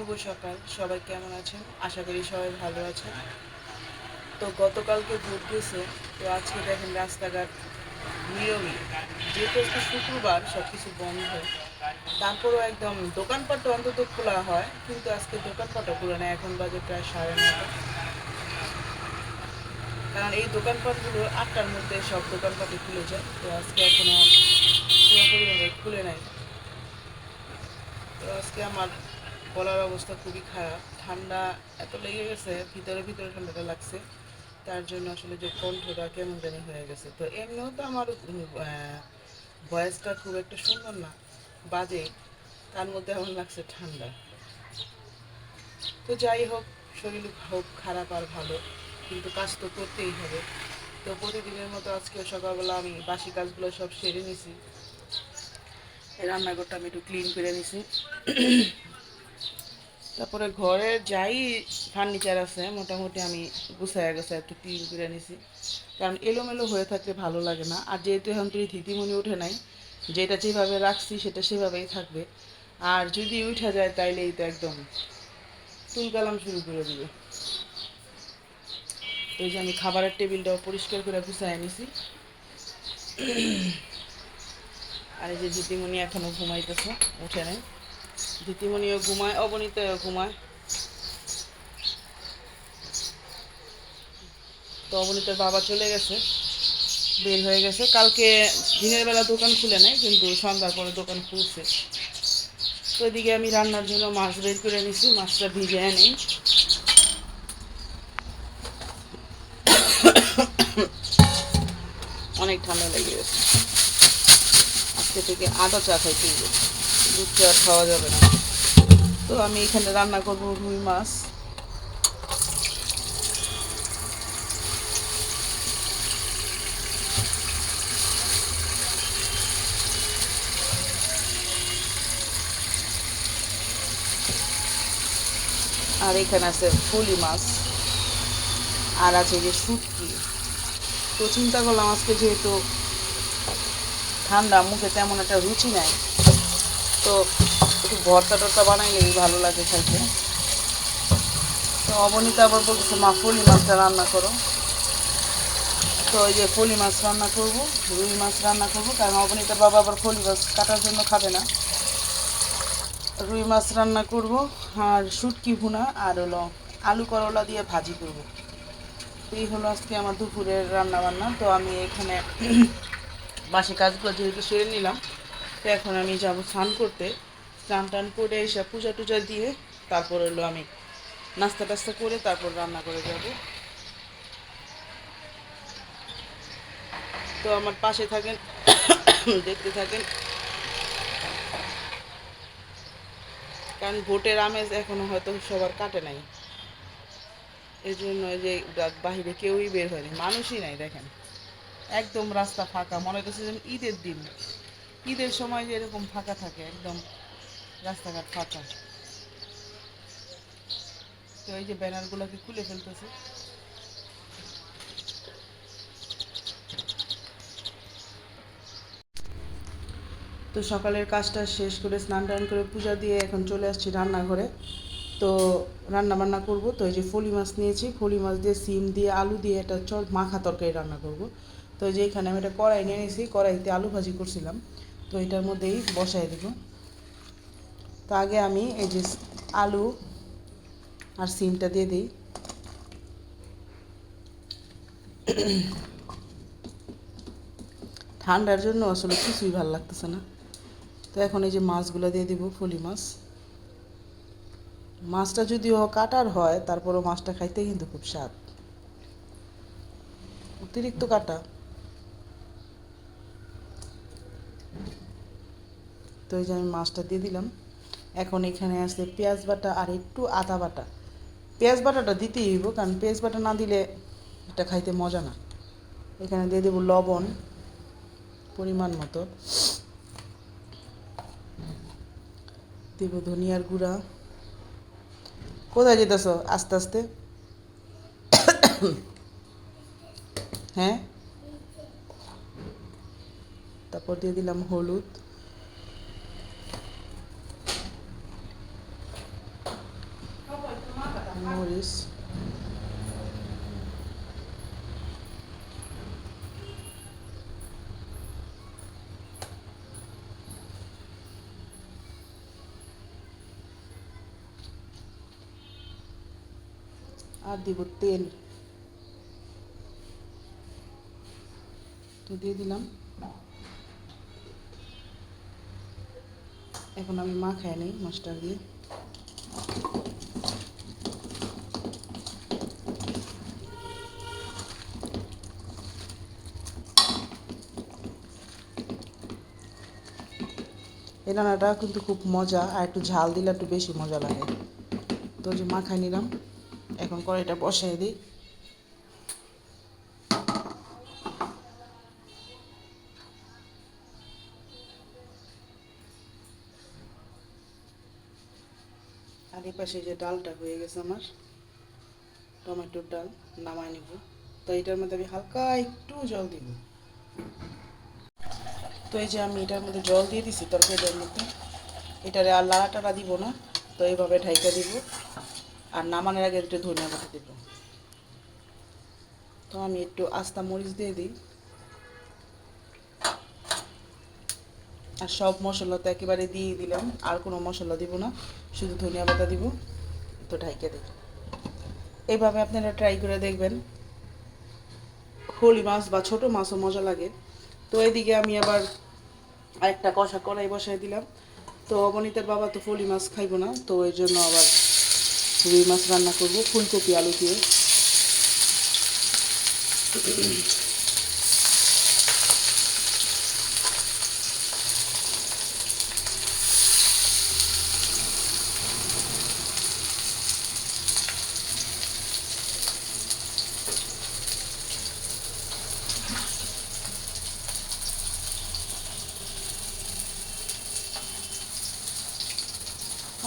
শুভ সকাল। সবাই কেমন আছেন? আশা করি সবাই ভালো আছেন। তো গতকালকে ভোট গেছে, তো আজকে দেখেন রাস্তাঘাট নিয়মিত যেহেতু আজকে শুক্রবার সব কিছু বন্ধ। তারপরেও একদম দোকানপাটটা অন্তত খোলা হয়, কিন্তু আজকে দোকানপাটও খোলা নেই। এখন বাজে প্রায় সাড়ে নটা কারণ এই দোকানপাটগুলো আটটার মধ্যে সব দোকানপাটে খুলে যায়। তো আজকে এখনও পুরোপুরিভাবে খুলে নাই। তো আজকে আমার গলার অবস্থা খুবই খারাপ। ঠান্ডা এত লেগে গেছে, ভিতরে ভিতরে ঠান্ডাটা লাগছে। তার জন্য আসলে যে কণ্ঠটা কেমন জানি হয়ে গেছে। তো এমনিও তো আমার ভয়েসটা খুব একটা সুন্দর না, বাজে, তার মধ্যে আমার লাগছে ঠান্ডা। তো যাই হোক, শরীর হোক, খারাপ আর ভালো, কিন্তু কাজ তো করতেই হবে। তো প্রতিদিনের মতো আজকে সকালবেলা আমি বাসি কাজগুলো সব সেরে নিছি। রান্নাঘরটা আমি একটু ক্লিন করে নিছি। তারপরে ঘরে যাই ফার্নিচার আছে, মোটামুটি আমি গুছাইয়া গেছে একটু ক্লিন করে নিছি। কারণ এলোমেলো হয়ে থাকলে ভালো লাগে না। আর যেহেতু এখন তুই থিতিমনি উঠে নাই, যেটা যেভাবে রাখছি সেটা সেভাবেই থাকবে। আর যদি উঠে যায়, তাইলে এই তো একদম তুলকালাম শুরু করে দিবে। এই যে আমি খাবারের টেবিলটাও পরিষ্কার করে গুছাই নিছি। আর এই যে দিদিমণি এখনও ঘুমাইতেছে, উঠে নেই। দিদিমণিও ঘুমায় অবনীতাও ঘুমায়। তো অবনীতার বাবা চলে গেছে, বের হয়ে গেছে। কালকে দিনের বেলা দোকান খুলে নেয়, কিন্তু সন্ধ্যার পরে দোকান খুলছে। তো এদিকে আমি রান্নার জন্য মাছ বের করে নিছি মাছটা ভিজে নেই অনেক ঠান্ডা লেগে গেছে। আজকে থেকে আদা চা খাইতে হবে দুধ চা আর খাওয়া যাবে না। তো আমি এখানে রান্না করব রুই মাছ। আর এখানে আছে ফুলি মাছ। আর আছে যে শুটকি। তো চিন্তা করলাম আজকে যেহেতু ঠান্ডা, মুখে তেমন একটা রুচি নাই তো একটু ভর্তা টর্তা বানাইলেই ভালো লাগে খাইতে তো অবনীতা আবার বলতেছে, মা ফলি মাছটা রান্না করো। তো ওই যে ফলি মাছ রান্না করব, রুই মাছ রান্না করব, কারণ অবনীতার বাবা আবার ফলি মাছ কাটার জন্য খাবে না। রুই মাছ রান্না করব, আর শুটকি ভুনা, আর হলো আলু করলা দিয়ে ভাজি করব। এই হলো আজকে আমার দুপুরের রান্না বান্না তো আমি এখানে বাসি কাজগুলো যেহেতু সেরে নিলাম তো এখন আমি যাব স্নান করতে। স্নান টান করে এসে পূজা টুজা দিয়ে তারপর হলো আমি নাস্তা টাস্তা করে তারপর রান্না করে যাব। তো আমার পাশে থাকেন, দেখতে থাকেন। কারণ ভোটের আমেজ এখনও হয়তো সবার কাটে নাই। এই জন্য যে বাহিরে কেউই বের হয়নি, মানুষই নাই, দেখেন। একদম রাস্তা ফাঁকা, মনে হচ্ছে যেন ঈদের দিন। ঈদের সময় যে এরকম ফাঁকা থাকে, একদম রাস্তাঘাট ফাঁকা। তো এই যে ব্যানারগুলোকে খুলে ফেলতেছে। তো সকালের কাজটা শেষ করে স্নান টান করে পূজা দিয়ে এখন চলে আসছি রান্নাঘরে। তো রান্না বান্না করব। তো এই যে ফলি মাছ নিয়েছি, ফলি মাছ দিয়ে সিম দিয়ে আলু দিয়ে একটা চল মাখা তরকারি রান্না করব। তো যে এখানে আমি একটা কড়াই নিয়ে নিয়েছি, কড়াইতে আলু ভাজি করছিলাম। তো এটার মধ্যেই বসাই দেব। তো আগে আমি এই যে আলু আর সিমটা দিয়ে দিই। ঠান্ডার জন্য আসলে কিছুই ভালো লাগতেছে না। তো এখন এই যে মাছগুলো দিয়ে দিব, ফলি মাছ। মাছটা যদিও কাটার হয়, তারপরও মাছটা খাইতে কিন্তু খুব স্বাদ। অতিরিক্ত কাটা। তো এই যে আমি মাছটা দিয়ে দিলাম। এখন এখানে আসলে পেঁয়াজ বাটা আর একটু আদা বাটা। পেঁয়াজ বাটাটা দিতেই হইব, কারণ পেঁয়াজ বাটা না দিলে এটা খাইতে মজা না। এখানে দিয়ে দেবো লবণ, পরিমাণ মতো। দেব ধনিয়ার গুঁড়া। কোথায় যেতেছ? আস্তে আস্তে। হ্যাঁ? তারপর দিয়ে দিলাম হলুদ। মরিচ আর দিব তেল। তো দিয়ে দিলাম। এখন আমি মা খাই নিই মাছটা দিয়ে। এই রান্নাটা কিন্তু খুব মজা, আর একটু ঝাল দিলে একটু বেশি মজা লাগে। তো যে মাখাই নিলাম, এখন কড়াইটা বসাই দিই। আর পাশে যে ডালটা হয়ে গেছে আমার, টমেটোর ডাল, নামায় নিব। তো এটার মধ্যে আমি হালকা একটু জল দিব। তো এই যে আমি এটার মধ্যে জল দিয়ে দিছি, তরকারিটার মধ্যে। এটারে আর লাড়া দিব না, তো এইভাবে ঢাইকা দিব। আর নামানোর আগে একটু ধনিয়া পাতা দিব। তো আমি একটু আস্তা মরিচ দিয়ে দিই। আর সব মশলা তো একেবারে দিয়ে দিলাম, আর কোনো মশলা দিব না, শুধু ধনিয়া পাতা দিব, তো ঢাইকে দিই। এইভাবে আপনারা ট্রাই করে দেখবেন। হোলি মাছ বা ছোট মাছও মজা লাগে। তো এদিকে আমি আবার আরেকটা কষা কড়াই বসাই দিলাম। তো অবনীতের বাবা তো ফলি মাছ খাইব না, তো ওই জন্য আবার রুই মাছ রান্না করব, ফুলকপি, আলু দিয়ে।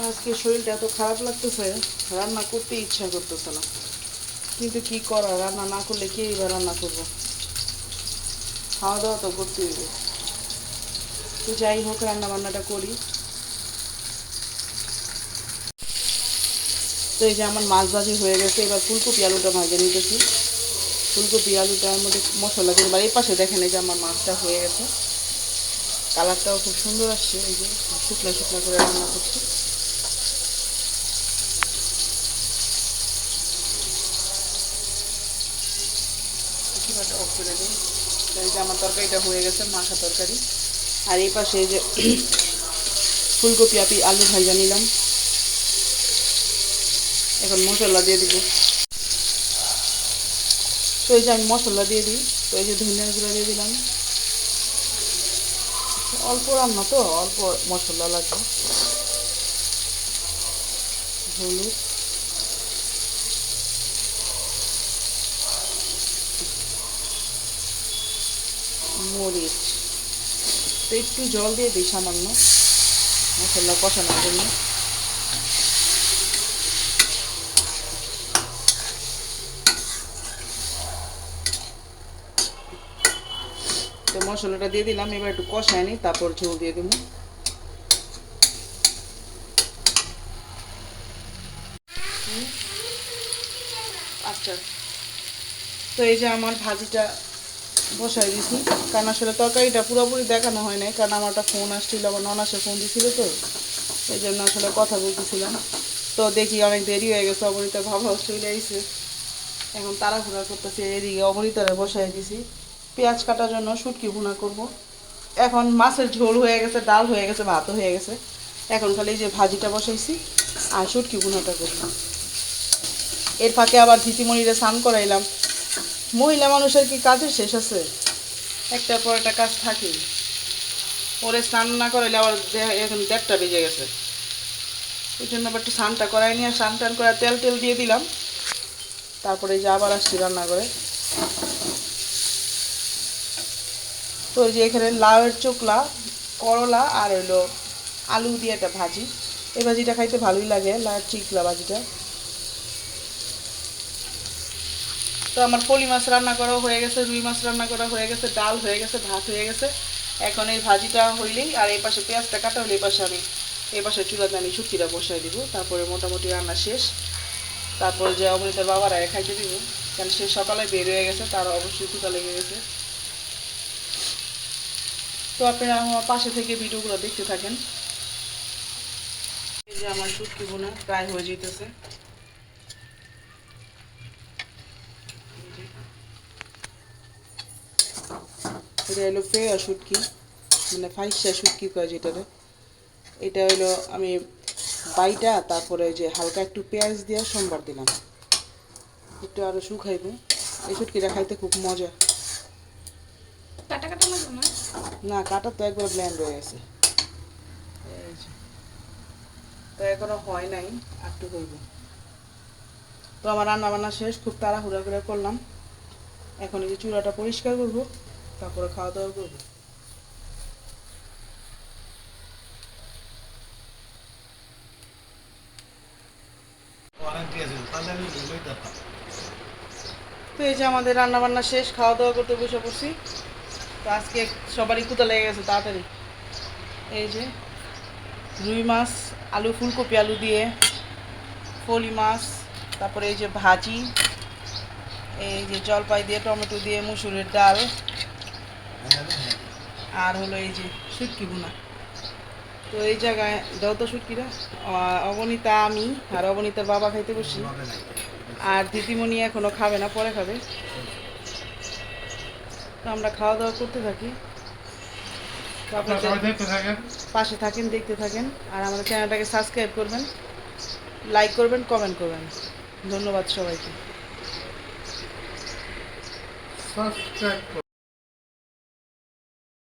আর আজকে শরীরটা এত খারাপ লাগতেছে, রান্না করতে ইচ্ছা করতেছে না। কিন্তু কি করা, রান্না না করলে কে এবার রান্না করব? খাওয়া দাওয়া তো করতে হবে। তো যাই হোক রান্না বান্নাটা করি। তো এই যে আমার মাছ ভাজি হয়ে গেছে, এবার ফুলকপি আলুটা ভাজে নিতেছি। ফুলকপি আলুটার মধ্যে মশলা দিয়ে, এবার এই পাশে দেখেন এই যে আমার মাছটা হয়ে গেছে। কালারটাও খুব সুন্দর আসছে, এই যে শুকনা শুকনা করে রান্না করছি। কীভাবে অফ করে দিই। তো এই যে আমার তরকারিটা হয়ে গেছে, মাখা তরকারি। আর এই পাশে এই যে ফুলকপি আপি আলু ভাজা নিলাম। এখন মশলা দিয়ে দিব। তো এই যে আমি মশলা দিয়ে দিই, তো এই যে ধনিয়া গুঁড়া দিয়ে দিলাম। অল্প রান্না তো, অল্প মশলা লাগবে। হলুদ। মরিচ তো একটু জল দিয়ে দিই সামান্য। মশলা কষানোর জন্য। তো মশলাটা দিয়ে দিলাম, এবার একটু কষায় নিই, তারপর ঝোল দিয়ে দেবো। আচ্ছা। তো এই যে আমার ভাজিটা বসাই দিছি। কারণ আসলে তরকারিটা পুরোপুরি দেখানো হয় নাই, কারণ আমার একটা ফোন আসছিল আমার ননাসে ফোন দিছিল তো। এই জন্য আসলে কথা বলতেছিলাম। তো দেখি অনেক দেরি হয়ে গেছে অবরিতা ভাবা চলে আইছে। এখন তাড়াহুড়া করতেছি, এদিকে অবরিতারে বসাই দিছি। পেঁয়াজ কাটার জন্য শুটকি ভুনা করব। এখন মাছের ঝোল হয়ে গেছে, ডাল হয়ে গেছে ভাতও হয়ে গেছে। এখন খালি যে ভাজিটা বসাইছি আর শুটকি ভুনাটা করব। এর ফাঁকে আবার ধিতিমণিরে স্নান করাইলাম। মহিলা মানুষের কি কাজের শেষ আছে? একটার পর একটা কাজ থাকি। ওরে স্নান না করাইলে আবার এখন দেড়টা বেজে গেছে। ওই জন্য আবার একটু স্নানটা করাই নিয়ে স্নান টান করে তেল টেল দিয়ে দিলাম। তারপরে যে আবার আসছি রান্না করে তো এই যে এখানে লাউয়ের চোকলা, করলা আর হইল আলু দিয়ে একটা ভাজি। এই ভাজিটা খাইতে ভালোই লাগে, লাউয়ের চিকলা ভাজিটা তো আমার পলি মাছ রান্না করা হয়ে গেছে, রুই মাছ রান্না করা হয়ে গেছে, ডাল হয়ে গেছে, ভাত হয়ে গেছে। এখন এই ভাজিটা হইলেই, আর এই পাশে পেঁয়াজটা কাটা হলে এই পাশে আমি, এই পাশে চুলাতে আমি শুটকিটা বসাই দিব, তারপরে মোটামুটি রান্না শেষ। তারপর যে অবনীতার বাবারা খাইতে দিব, কারণ সে সকালে বের হয়ে গেছে তার অবশ্যই ক্ষুদা লেগে গেছে। তো আপনারা আমার পাশে থেকে ভিডিওগুলো দেখতে থাকেন। এই যে আমার শুটকি বোনা প্রায় হয়ে যেতেছে এটা হলো ফেয়া শুটকি মানে ফাইসা শুটকি কয় যেটারে এটা হলো আমি বাইটা তারপরে যে হালকা একটু পেঁয়াজ দিয়ে সোমবার দিলাম। একটু আরও শুকাইব। এই শুটকিটা খাইতে খুব মজা। কাটা কাটা না? না কাটা তো একবার ব্ল্যান্ড হয়ে গেছে। তো এখনও হয় নাই একটু হইব। তো আমার রান্না বান্না শেষ খুব তাড়াহুড়া করে করলাম। এখন এই যে চুলাটা পরিষ্কার করব। তারপরে খাওয়া দাওয়া করব? তো এই যে আমাদের রান্না বান্না শেষ, খাওয়া দাওয়া করতে বসে পড়ছি। তো আজকে সবারই কুতা লেগে গেছে, তাড়াতাড়ি। এই যে রুই মাছ, আলু, ফুলকপি আলু দিয়ে, ফলি মাছ, তারপরে এই যে ভাজি, এই যে জলপাই দিয়ে, টমেটো দিয়ে, মুসুরের ডাল আর হলো এই যে শুটকি বোনা। তো এই জায়গায় দাও তো আহ, অবনীতা আমি আর অবনীতার বাবা খাইতে বসি। আর দিদিমণি এখনও খাবে না পরে খাবে। তো আমরা খাওয়া দাওয়া করতে থাকি। পাশে থাকেন দেখতে থাকেন। আর আমাদের চ্যানেলটাকে সাবস্ক্রাইব করবেন লাইক করবেন কমেন্ট করবেন। ধন্যবাদ সবাইকে।